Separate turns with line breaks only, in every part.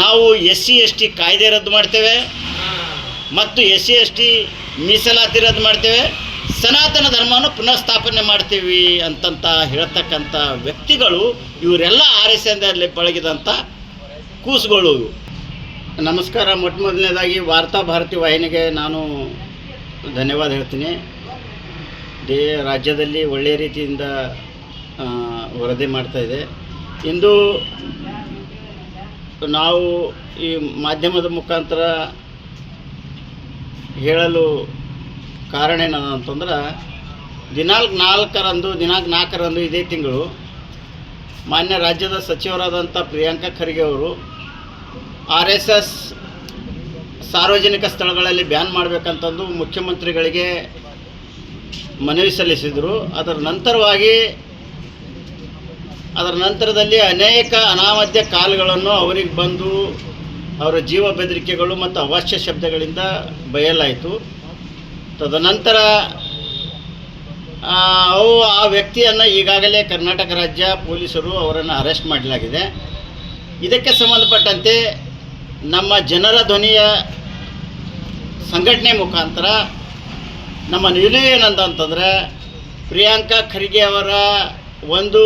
ನಾವು S C S T ಕಾಯ್ದೆ ರದ್ದು ಮಾಡ್ತೇವೆ ಮತ್ತು ಎಸ್ ಸಿ ಎಸ್ ಟಿ ಮೀಸಲಾತಿ ರದ್ದು ಮಾಡ್ತೇವೆ. ಸನಾತನ ಧರ್ಮವನ್ನು ಪುನಃಸ್ಥಾಪನೆ ಮಾಡ್ತೀವಿ ಅಂತಂತ ಹೇಳ್ತಕ್ಕಂಥ ವ್ಯಕ್ತಿಗಳು ಇವರೆಲ್ಲ ಆರ್ ಎಸ್ ಎಂದಲ್ಲಿ ಪಳಗಿದಂಥ ಕೂಸುಗಳು. ನಮಸ್ಕಾರ ಮೊಟ್ಟ ಮೊದಲನೇದಾಗಿ ವಾರ್ತಾ ಭಾರತಿ ವಾಹಿನಿಗೆ ನಾನು ಧನ್ಯವಾದ ಹೇಳ್ತೀನಿ. ದೇ ರಾಜ್ಯದಲ್ಲಿ ಒಳ್ಳೆಯ ರೀತಿಯಿಂದ ವರದಿ ಮಾಡ್ತಾಯಿದೆ ಇಂದು ನಾವು ಈ ಮಾಧ್ಯಮದ ಮುಖಾಂತರ ಹೇಳಲು ಕಾರಣ ಏನದ ಅಂತಂದ್ರೆ ದಿನಾಂಕ ನಾಲ್ಕರಂದು ದಿನಾಂಕ ನಾಲ್ಕರಂದು ಇದೇ ತಿಂಗಳು ಮಾನ್ಯ ರಾಜ್ಯದ ಸಚಿವರಾದಂಥ ಪ್ರಿಯಾಂಕಾ ಖರ್ಗೆ ಅವರು ಆರ್ ಎಸ್ ಎಸ್ ಸಾರ್ವಜನಿಕ ಸ್ಥಳಗಳಲ್ಲಿ ಬ್ಯಾನ್ ಮಾಡಬೇಕಂತಂದು ಮುಖ್ಯಮಂತ್ರಿಗಳಿಗೆ ಮನವಿ ಸಲ್ಲಿಸಿದರು. ಅದರ ನಂತರವಾಗಿ ಅದರ ನಂತರದಲ್ಲಿ ಅನೇಕ ಅನಾಮಧ್ಯ ಕಾಲ್ಗಳನ್ನು ಅವರಿಗೆ ಬಂದು ಅವರ ಜೀವ ಬೆದರಿಕೆಗಳು ಮತ್ತು ಅವಶ್ಯ ಶಬ್ದಗಳಿಂದ ಬಯಲಾಯಿತು. ತದನಂತರ ಅವು ಆ ವ್ಯಕ್ತಿಯನ್ನು ಈಗಾಗಲೇ ಕರ್ನಾಟಕ ರಾಜ್ಯ ಪೊಲೀಸರು ಅವರನ್ನು ಅರೆಸ್ಟ್ ಮಾಡಲಾಗಿದೆ. ಇದಕ್ಕೆ ಸಂಬಂಧಪಟ್ಟಂತೆ ನಮ್ಮ ಜನರ ಧ್ವನಿಯ ಸಂಘಟನೆ ಮುಖಾಂತರ ನಮ್ಮ ನಿಲುವು ಏನಂತ ಅಂತಂದರೆ, ಪ್ರಿಯಾಂಕಾ ಖರ್ಗೆ ಅವರ ಒಂದು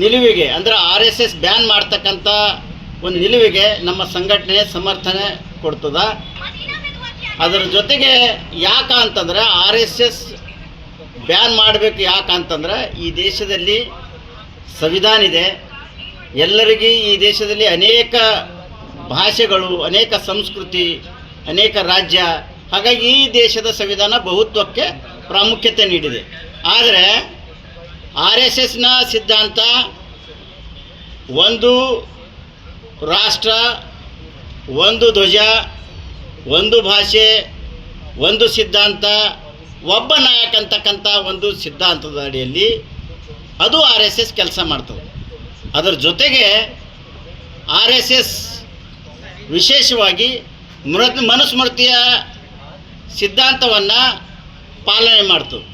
ನಿಲುವಿಗೆ, ಅಂದರೆ ಆರ್ ಎಸ್ ಎಸ್ ಬ್ಯಾನ್ ಮಾಡ್ತಕ್ಕಂಥ ಒಂದು ನಿಲುವಿಗೆ ನಮ್ಮ ಸಂಘಟನೆ ಸಮರ್ಥನೆ ಕೊಡ್ತದ. ಅದರ ಜೊತೆಗೆ ಯಾಕ ಅಂತಂದ್ರೆ ಆರ್ ಎಸ್ ಎಸ್ ಬ್ಯಾನ್ ಮಾಡಬೇಕು ಯಾಕ ಅಂತಂದ್ರೆ ಈ ದೇಶದಲ್ಲಿ ಸಂವಿಧಾನ ಇದೆ. ಎಲ್ಲರಿಗೂ ಈ ದೇಶದಲ್ಲಿ ಅನೇಕ ಭಾಷೆಗಳು, ಅನೇಕ ಸಂಸ್ಕೃತಿ, ಅನೇಕ ರಾಜ್ಯ, ಹಾಗಾಗಿ ಈ ದೇಶದ ಸಂವಿಧಾನ ಬಹುತ್ವಕ್ಕೆ ಪ್ರಾಮುಖ್ಯತೆ ನೀಡಿದೆ. ಆದರೆ ಆರ್ ಎಸ್ ಎಸ್ನ ಸಿದ್ಧಾಂತ ಒಂದು ರಾಷ್ಟ್ರ, ಒಂದು ಧ್ವಜ, ಒಂದು ಭಾಷೆ, ಒಂದು ಸಿದ್ಧಾಂತ, ಒಬ್ಬ ನಾಯಕ ಅಂತಕ್ಕಂಥ ಒಂದು ಸಿದ್ಧಾಂತದ ಅಡಿಯಲ್ಲಿ ಅದು ಆರ್ ಎಸ್ ಎಸ್ ಕೆಲಸ ಮಾಡ್ತದೆ. ಅದರ ಜೊತೆಗೆ ಆರ್ ಎಸ್ ಎಸ್ ವಿಶೇಷವಾಗಿ ಮೃತ್ ಮನುಸ್ಮೃತಿಯ ಸಿದ್ಧಾಂತವನ್ನು ಪಾಲನೆ ಮಾಡ್ತದೆ.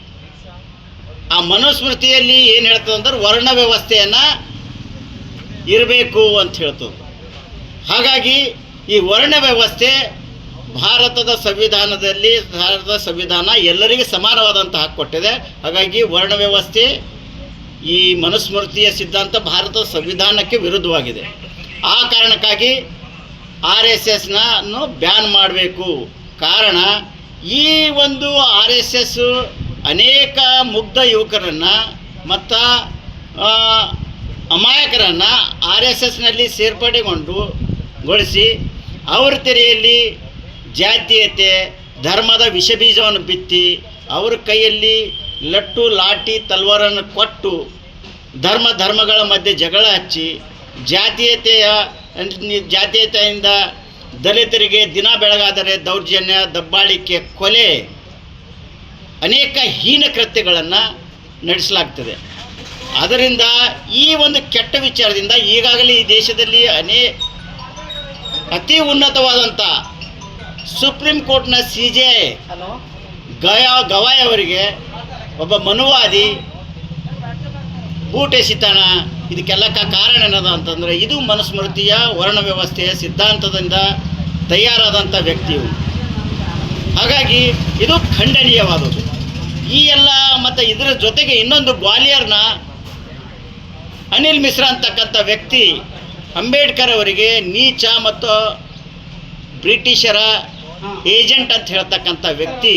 ಆ ಮನುಸ್ಮೃತಿಯಲ್ಲಿ ಏನು ಹೇಳ್ತದೆ ಅಂದ್ರೆ ವರ್ಣ ವ್ಯವಸ್ಥೆಯನ್ನು ಇರಬೇಕು ಅಂತ ಹೇಳ್ತದೆ. ಹಾಗಾಗಿ ಈ ವರ್ಣ ವ್ಯವಸ್ಥೆ ಭಾರತದ ಸಂವಿಧಾನದಲ್ಲಿ, ಭಾರತದ ಸಂವಿಧಾನ ಎಲ್ಲರಿಗೂ ಸಮಾನವಾದಂಥ ಕೊಟ್ಟಿದೆ. ಹಾಗಾಗಿ ವರ್ಣ ವ್ಯವಸ್ಥೆ ಈ ಮನುಸ್ಮೃತಿಯ ಸಿದ್ಧಾಂತ ಭಾರತದ ಸಂವಿಧಾನಕ್ಕೆ ವಿರುದ್ಧವಾಗಿದೆ. ಆ ಕಾರಣಕ್ಕಾಗಿ ಆರ್ ಎಸ್ ಎಸ್ನನ್ನು ಬ್ಯಾನ್ ಮಾಡಬೇಕು. ಕಾರಣ ಈ ಒಂದು ಆರ್ ಎಸ್ ಎಸ್ ಅನೇಕ ಮುಗ್ಧ ಯುವಕರನ್ನು ಮತ್ತು ಅಮಾಯಕರನ್ನು ಆರ್ ಎಸ್ ಎಸ್ನಲ್ಲಿ ಸೇರ್ಪಡೆಗೊಂಡು ಗೊಳಿಸಿ ಅವರ ತೆರೆಯಲ್ಲಿ ಜಾತೀಯತೆ, ಧರ್ಮದ ವಿಷಬೀಜವನ್ನು ಬಿತ್ತಿ ಅವರ ಕೈಯಲ್ಲಿ ಲಟ್ಟು, ಲಾಠಿ, ತಲ್ವಾರನ್ನು ಕೊಟ್ಟು ಧರ್ಮ, ಧರ್ಮಗಳ ಮಧ್ಯೆ ಜಗಳ ಹಚ್ಚಿ ಜಾತೀಯತೆಯ, ಜಾತೀಯತೆಯಿಂದ ದಲಿತರಿಗೆ ದಿನ ಬೆಳಗಾದರೆ ದೌರ್ಜನ್ಯ, ದಬ್ಬಾಳಿಕೆ, ಕೊಲೆ ಅನೇಕ ಹೀನ ಕೃತ್ಯಗಳನ್ನು ನಡೆಸಲಾಗ್ತದೆ. ಅದರಿಂದ ಈ ಒಂದು ಕೆಟ್ಟ ವಿಚಾರದಿಂದ ಈಗಾಗಲೇ ಈ ದೇಶದಲ್ಲಿ ಅನೇ ಅತಿ ಉನ್ನತವಾದಂಥ ಸುಪ್ರೀಂ ಕೋರ್ಟ್ನ ಸಿ ಜೆ ಗಯಾ ಗವಾಯ್ ಅವರಿಗೆ ಒಬ್ಬ ಮನುವಾದಿ ಬೂಟ್ ಎಸಿತಾನ ಇದಕ್ಕೆಲ್ಲ ಕಾರಣ ಏನದ ಅಂತಂದರೆ ಇದು ಮನುಸ್ಮೃತಿಯ ವರ್ಣ ವ್ಯವಸ್ಥೆಯ ಸಿದ್ಧಾಂತದಿಂದ ತಯಾರಾದಂಥ ವ್ಯಕ್ತಿಯು. ಹಾಗಾಗಿ ಇದು ಖಂಡನೀಯವಾದದ್ದು. ಈ ಎಲ್ಲ ಮತ್ತು ಇದರ ಜೊತೆಗೆ ಇನ್ನೊಂದು ಗ್ವಾಲಿಯರ್ನ ಅನಿಲ್ ಮಿಶ್ರಾ ಅಂತಕ್ಕಂಥ ವ್ಯಕ್ತಿ ಅಂಬೇಡ್ಕರ್ ಅವರಿಗೆ ನೀಚ ಮತ್ತು ಬ್ರಿಟಿಷರ ಏಜೆಂಟ್ ಅಂತ ಹೇಳ್ತಕ್ಕಂಥ ವ್ಯಕ್ತಿ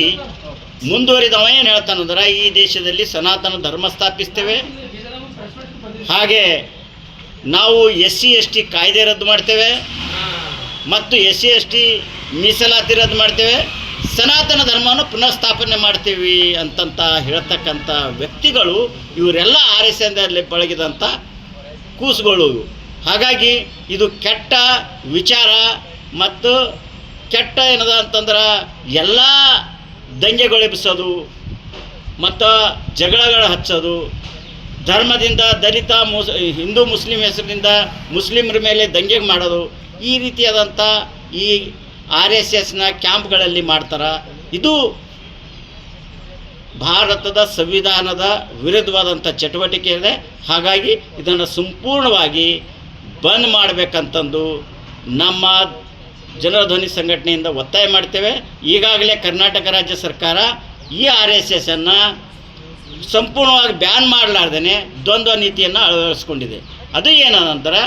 ಮುಂದುವರಿದವ ಏನು ಹೇಳ್ತಾನಂದ್ರೆ ಈ ದೇಶದಲ್ಲಿ ಸನಾತನ ಧರ್ಮ ಸ್ಥಾಪಿಸ್ತೇವೆ. ಹಾಗೆ ನಾವು ಎಸ್ ಸಿ ಎಸ್ ಟಿ ಕಾಯ್ದೆ ರದ್ದು ಮಾಡ್ತೇವೆ. ಮತ್ತು ಎಸ್ ಸಿ ಎಸ್ ಟಿ ಮೀಸಲಾತಿ ರದ್ದು ಮಾಡ್ತೇವೆ. ಸನಾತನ ಧರ್ಮವನ್ನು ಪುನಃಸ್ಥಾಪನೆ ಮಾಡ್ತೀವಿ ಅಂತಂತ ಹೇಳ್ತಕ್ಕಂಥ ವ್ಯಕ್ತಿಗಳು ಇವರೆಲ್ಲ ಆರ್ ಎಸ್ ಎಂದಲ್ಲಿ ಪಳಗಿದಂಥ ಕೂಸುಗಳು ಹಾಗಾಗಿ ಇದು ಕೆಟ್ಟ ವಿಚಾರ ಮತ್ತು ಕೆಟ್ಟ ಏನದ ಅಂತಂದ್ರೆ ಎಲ್ಲ ದಂಗೆಗೊಳಿಸೋದು ಮತ್ತು ಜಗಳಗಳು ಹಚ್ಚೋದು. ಧರ್ಮದಿಂದ ದಲಿತ ಮುಸ್, ಹಿಂದೂ ಮುಸ್ಲಿಂ ಹೆಸರಿನಿಂದ ಮುಸ್ಲಿಮರ ಮೇಲೆ ದಂಗೆ ಮಾಡೋದು. ಈ ರೀತಿಯಾದಂಥ ಈ ಆರ್ ಎಸ್ ಎಸ್ನ ಕ್ಯಾಂಪ್ಗಳಲ್ಲಿ ಮಾಡ್ತಾರೆ. ಇದು ಭಾರತದ ಸಂವಿಧಾನದ ವಿರುದ್ಧವಾದಂಥ ಚಟುವಟಿಕೆ ಇದೆ. ಹಾಗಾಗಿ ಇದನ್ನು ಸಂಪೂರ್ಣವಾಗಿ ಬಂದ್ ಮಾಡಬೇಕಂತಂದು ನಮ್ಮ ಜನರ ಧ್ವನಿ ಸಂಘಟನೆಯಿಂದ ಒತ್ತಾಯ ಮಾಡ್ತೇವೆ. ಈಗಾಗಲೇ ಕರ್ನಾಟಕ ರಾಜ್ಯ ಸರ್ಕಾರ ಈ ಆರ್ ಎಸ್ ಎಸ್ಸನ್ನು ಸಂಪೂರ್ಣವಾಗಿ ಬ್ಯಾನ್ ಮಾಡಲಾರ್ದೇ ದ್ವಂದ್ವ ನೀತಿಯನ್ನು ಅಳವಡಿಸ್ಕೊಂಡಿದೆ. ಅದು ಏನಂದ್ರೆ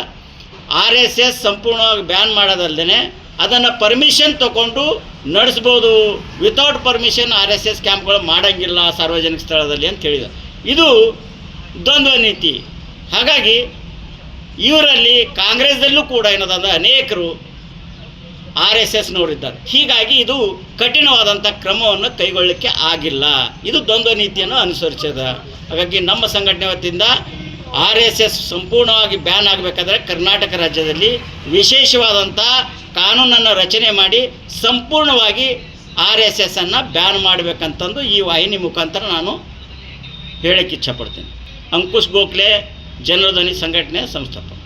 ಆರ್ ಎಸ್ ಎಸ್ ಸಂಪೂರ್ಣವಾಗಿ ಬ್ಯಾನ್ ಮಾಡೋದಲ್ಲದೆ ಅದನ್ನು ಪರ್ಮಿಷನ್ ತಗೊಂಡು ನಡೆಸ್ಬೋದು. Without permission R S S ಕ್ಯಾಂಪ್ಗಳು ಮಾಡೋಂಗಿಲ್ಲ ಸಾರ್ವಜನಿಕ ಸ್ಥಳದಲ್ಲಿ ಅಂತ ಹೇಳಿದ. ಇದು ದ್ವಂದ್ವ ನೀತಿ. ಹಾಗಾಗಿ ಇವರಲ್ಲಿ ಕಾಂಗ್ರೆಸ್ದಲ್ಲೂ ಕೂಡ ಏನದಂದ್ರೆ ಅನೇಕರು ಆರ್ ಎಸ್ ಎಸ್ನವರಿದ್ದಾರೆ ಹೀಗಾಗಿ ಇದು ಕಠಿಣವಾದಂಥ ಕ್ರಮವನ್ನು ಕೈಗೊಳ್ಳಲಿಕ್ಕೆ ಆಗಿಲ್ಲ. ಇದು ದ್ವಂದ್ವ ನೀತಿಯನ್ನು ಅನುಸರಿಸದ. ಹಾಗಾಗಿ ನಮ್ಮ ಸಂಘಟನೆ ವತಿಯಿಂದ ಆರ್ ಎಸ್ ಎಸ್ ಸಂಪೂರ್ಣವಾಗಿ ಬ್ಯಾನ್ ಆಗಬೇಕಾದ್ರೆ ಕರ್ನಾಟಕ ರಾಜ್ಯದಲ್ಲಿ ವಿಶೇಷವಾದಂಥ ಕಾನೂನನ್ನು ರಚನೆ ಮಾಡಿ ಸಂಪೂರ್ಣವಾಗಿ ಆರ್ ಎಸ್ ಎಸ್ಸನ್ನು ಬ್ಯಾನ್ ಮಾಡಬೇಕಂತಂದು ಈ ವಾಹಿನಿ ಮುಖಾಂತರ ನಾನು ಹೇಳಕ್ಕೆ ಇಚ್ಛಪಡ್ತೀನಿ. ಅಂಕುಶ್ ಗೋಖಲೆ ಜನರಧ್ವನಿ ಸಂಘಟನೆ ಸಂಸ್ಥಾಪಕ.